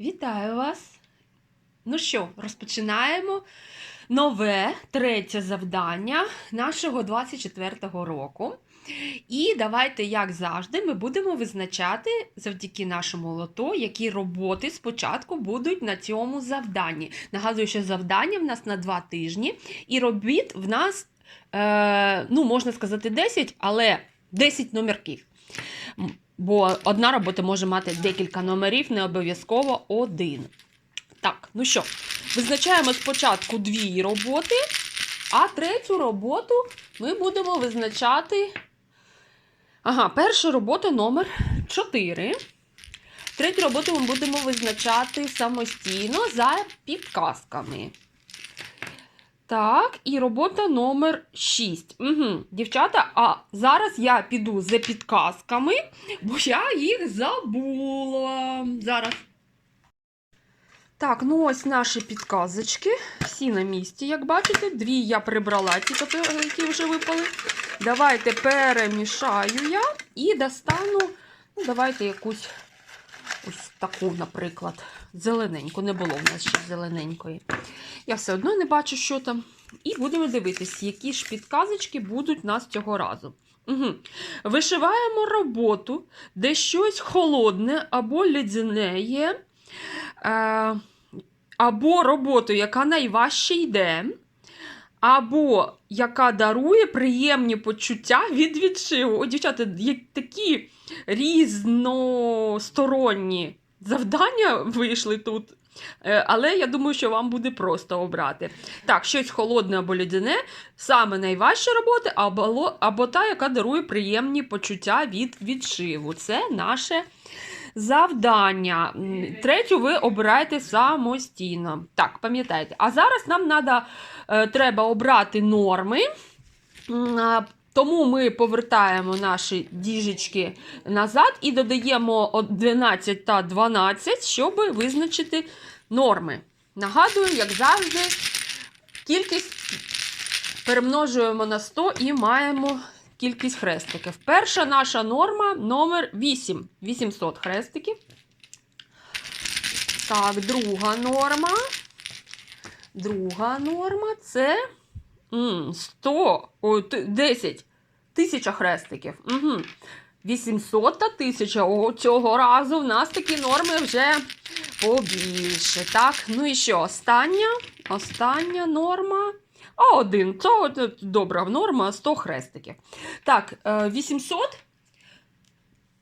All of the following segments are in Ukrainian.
Вітаю вас! Ну що, розпочинаємо нове третє завдання нашого 24-го року. І давайте, як завжди, ми будемо визначати завдяки нашому лото, які роботи спочатку будуть на цьому завданні. Нагадую, що завдання в нас на два тижні, і робіт в нас, е, ну, можна сказати, 10, але 10 номерків. Бо одна робота може мати декілька номерів, не обов'язково один. Так, ну що, визначаємо спочатку дві роботи, а третю роботу ми будемо визначати. Ага, перша робота номер 4. Третю роботу ми будемо визначати самостійно за підказками. Так, і робота номер 6. Угу. Дівчата, а зараз я піду за підказками, бо я їх забула. Зараз. Так, ну ось наші підказочки. Всі на місці, як бачите. Дві я прибрала, ті, які вже випали. Давайте перемішаю я і достану. Ну, давайте якусь ось таку, наприклад. Зелененьку. Не було в нас ще зелененької. Я все одно не бачу, що там. І будемо дивитися, які ж підказочки будуть нас цього разу. Угу. Вишиваємо роботу, де щось холодне або ледяне є. Е, або роботу, яка найважче йде, або яка дарує приємні почуття від відшиву. О, дівчата, є такі різносторонні завдання вийшли тут. Е, Але я думаю, що вам буде просто обрати. Так, щось холодне або лідяне, саме найважча робота, або, або та, яка дарує приємні почуття від відшиву. Це наше завдання. Третю ви обираєте самостійно. Так, пам'ятайте. А зараз нам надо, е, треба обрати норми. Тому ми повертаємо наші діжечки назад і додаємо 12 та 12, щоб визначити норми. Нагадую, як завжди, кількість перемножуємо на 100 і маємо кількість хрестиків. Перша наша норма номер 8. 800 хрестиків. Так, друга норма. Друга норма це 100, ой, 10. Тисяча хрестиків. Угу. 800 та 1000. О, цього разу в нас такі норми вже побільше. Так, ну і що? Остання, остання норма. А один. Це добра норма 100 хрестиків. Так, е, 800,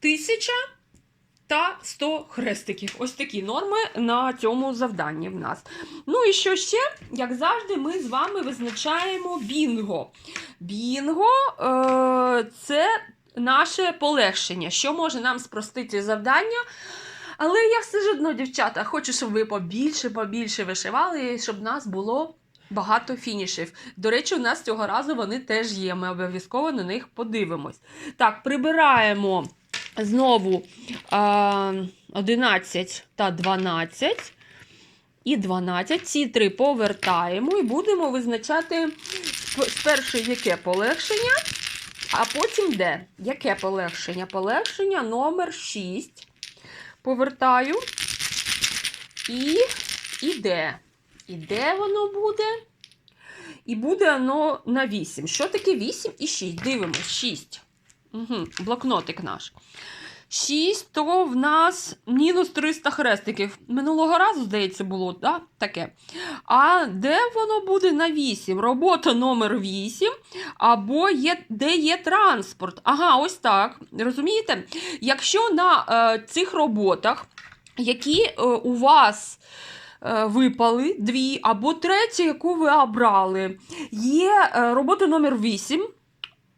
1000 та 100 хрестиків. Ось такі норми на цьому завданні в нас. Ну і що ще? Як завжди, ми з вами визначаємо бінго. Бінго е, це наше полегшення, що може нам спростити завдання. Але я все ж одно, дівчата, хочу, щоб ви побільше, побільше вишивали, і щоб нас було багато фінішів. До речі, у нас цього разу вони теж є. Ми обов'язково на них подивимось. Так, прибираємо знову е, 11 та 12. І 12. Ці три повертаємо і будемо визначати сп- спершу яке полегшення, а потім де. Яке полегшення? Полегшення номер 6. Повертаю. І, і де? І де воно буде? І буде воно на 8. Що таке 8 і 6? Дивимось, 6. Угу, блокнотик наш. 6, то в нас мінус 300 хрестиків. Минулого разу, здається, було да? таке. А де воно буде на 8? Робота номер 8, або є, де є транспорт. Ага, ось так. Розумієте? Якщо на е, цих роботах, які е, у вас е, випали, дві, або третя, яку ви обрали, є е, робота номер 8,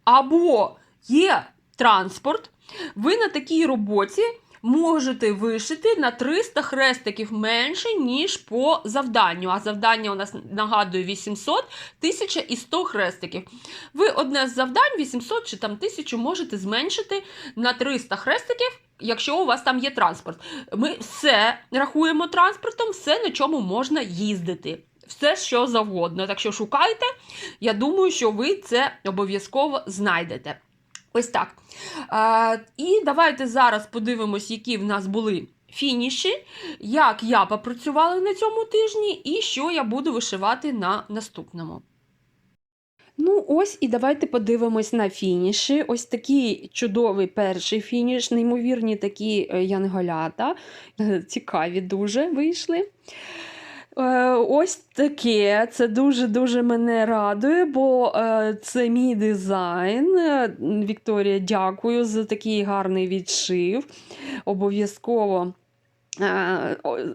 або є транспорт, ви на такій роботі можете вишити на 300 хрестиків менше, ніж по завданню. А завдання у нас нагадую 800, 1000 і 100 хрестиків. Ви одне з завдань 800 чи там 1000 можете зменшити на 300 хрестиків. Якщо у вас там є транспорт, ми все рахуємо транспортом, все на чому можна їздити. Все, що завгодно. Так що шукайте, я думаю, що ви це обов'язково знайдете. Ось так. А, і давайте зараз подивимось, які в нас були фініші, як я попрацювала на цьому тижні і що я буду вишивати на наступному. Ну, ось і давайте подивимось на фініші. Ось такий чудовий перший фініш, неймовірні такі е, янголята. Е, Цікаві дуже вийшли. Е, Ось таке. Це дуже-дуже мене радує, бо е, це мій дизайн. Е, Вікторія, дякую за такий гарний відшив. Обов'язково.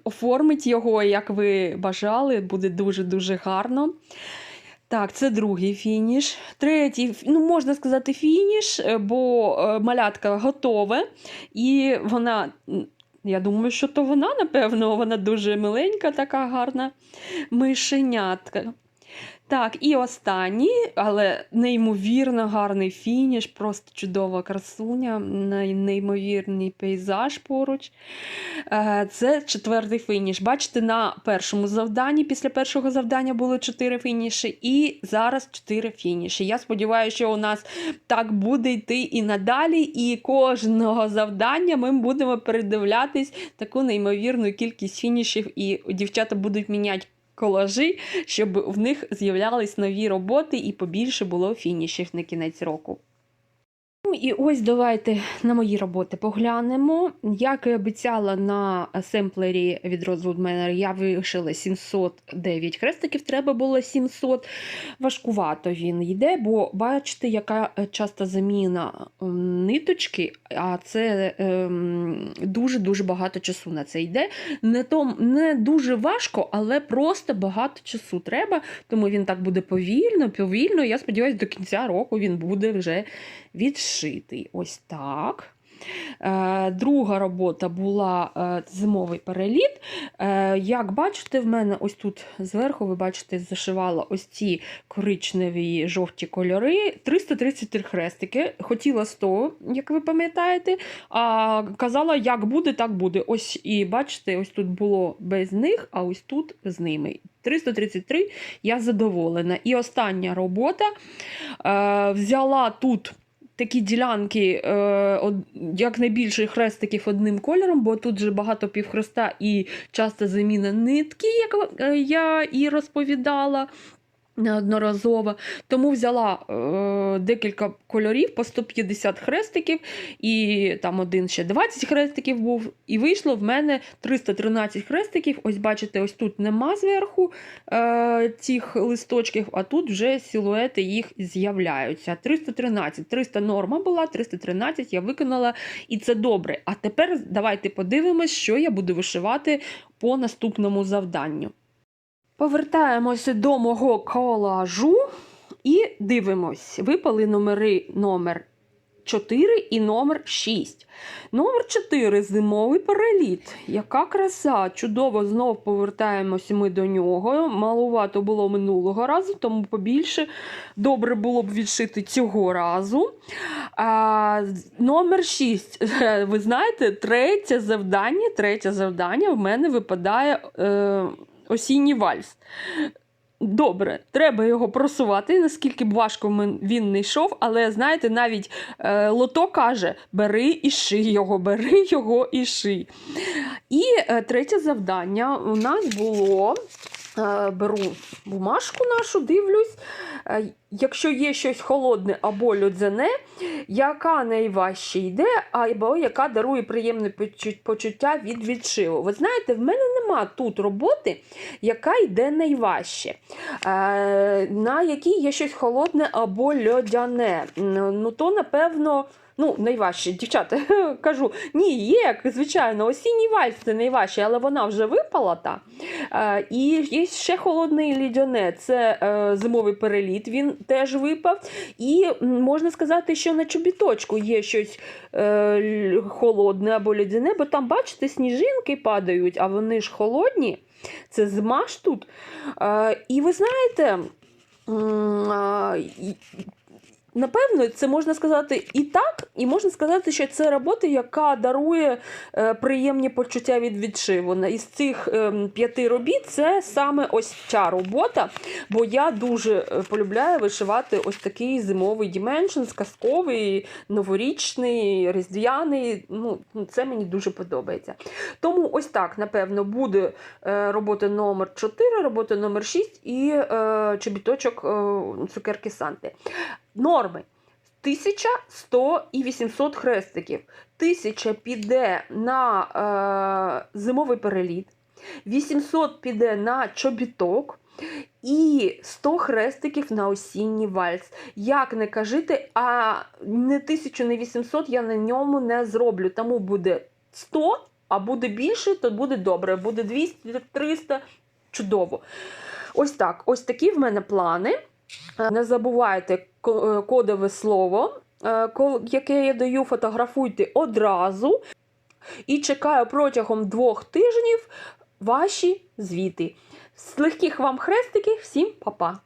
Оформить його, як ви бажали, буде дуже-дуже гарно. Так, це другий фініш. Третій, ну можна сказати, фініш, бо малятка готове, і вона, я думаю, що то вона, напевно, вона дуже миленька, така гарна мишенятка. Так, і останній, але неймовірно гарний фініш, просто чудова красуня, неймовірний пейзаж поруч. Е, Це четвертий фініш. Бачите, на першому завданні, після першого завдання було чотири фініші, і зараз чотири фініші. Я сподіваюся, що у нас так буде йти і надалі, і кожного завдання ми будемо передивлятись таку неймовірну кількість фінішів, і дівчата будуть міняти колажі, щоб в них з'являлись нові роботи і побільше було фінішів на кінець року. Ну і ось давайте на мої роботи поглянемо. Як і обіцяла на семплері від Rosewood я вишила 709 хрестиків, треба було 700. Важкувато він йде, бо бачите, яка е, часто заміна ниточки, а це ем, дуже-дуже багато часу на це йде. Не, то, не дуже важко, але просто багато часу треба, тому він так буде повільно, повільно. Я сподіваюся, до кінця року він буде вже відшитий. Ось так. Е, Друга робота була е, зимовий переліт. Е, Як бачите, в мене ось тут зверху, ви бачите, зашивала ось ці коричневі жовті кольори. 333 хрестики. Хотіла 100, як ви пам'ятаєте, а казала, як буде, так буде. Ось і бачите, ось тут було без них, а ось тут з ними. 333 я задоволена. І остання робота взяла тут такі ділянки, е, якнайбільше хрестиків одним кольором, бо тут же багато півхреста і часто заміна нитки, як е, я і розповідала. Неодноразово, тому взяла е, декілька кольорів по 150 хрестиків, і там один ще 20 хрестиків був. І вийшло в мене 313 хрестиків. Ось бачите, ось тут нема зверху е, цих листочків, а тут вже силуети їх з'являються. 313, 300 норма була, 313 я виконала, і це добре. А тепер давайте подивимось, що я буду вишивати по наступному завданню. Повертаємося до мого колажу і дивимось. Випали номери номер 4 і номер 6. Номер 4 зимовий переліт. Яка краса! Чудово, знов повертаємося ми до нього. Малувато було минулого разу, тому побільше добре було б відшити цього разу. А, номер 6. Ви знаєте, третє завдання, третє завдання в мене випадає. Е, осінній вальс. Добре, треба його просувати, наскільки б важко він не йшов, але знаєте, навіть е, лото каже: бери і ший його, бери його і ший. І е, третє завдання у нас було. е, Беру бумажку нашу, дивлюсь. е, Якщо є щось холодне або льодяне, яка найважче йде, або яка дарує приємне почуття від відшиву. Ви знаєте, в мене нема тут роботи, яка йде найважче, е, на якій є щось холодне або льодяне. Ну, то, напевно. Ну, найважче, дівчата, кажу, ні, є, звичайно, осінній вальс це найважче, але вона вже випала та. Е, і є ще холодне і лідяне, це е, зимовий переліт, він теж випав. І можна сказати, що на чобіточку є щось е, холодне або лідяне, бо там, бачите, сніжинки падають, а вони ж холодні. Це змаш тут. Е, і ви знаєте. Напевно, це можна сказати і так, і можна сказати, що це робота, яка дарує е, приємні почуття від відшиву. Із цих ем, п'яти робіт це саме ось ця робота, бо я дуже е, полюбляю вишивати ось такий зимовий Dimensions, казковий, новорічний, різдвяний. Ну, це мені дуже подобається. Тому ось так, напевно, буде е, робота номер 4, робота номер 6 і чобіточок цукерки Санти. Норми. 1000, 100 і 800 хрестиків. 1000 піде на е, зимовий переліт, 800 піде на чобіток. І 100 хрестиків на осінній вальс. Як не кажите, а не 1000, не 800 я на ньому не зроблю. Тому буде 100, а буде більше, то буде добре. Буде 200, 300, чудово. Ось так. Ось такі в мене плани. Е, Не забувайте е, кодове слово, е, яке я даю, фотографуйте одразу. І чекаю протягом двох тижнів ваші звіти. З легких вам хрестиків, всім па-па!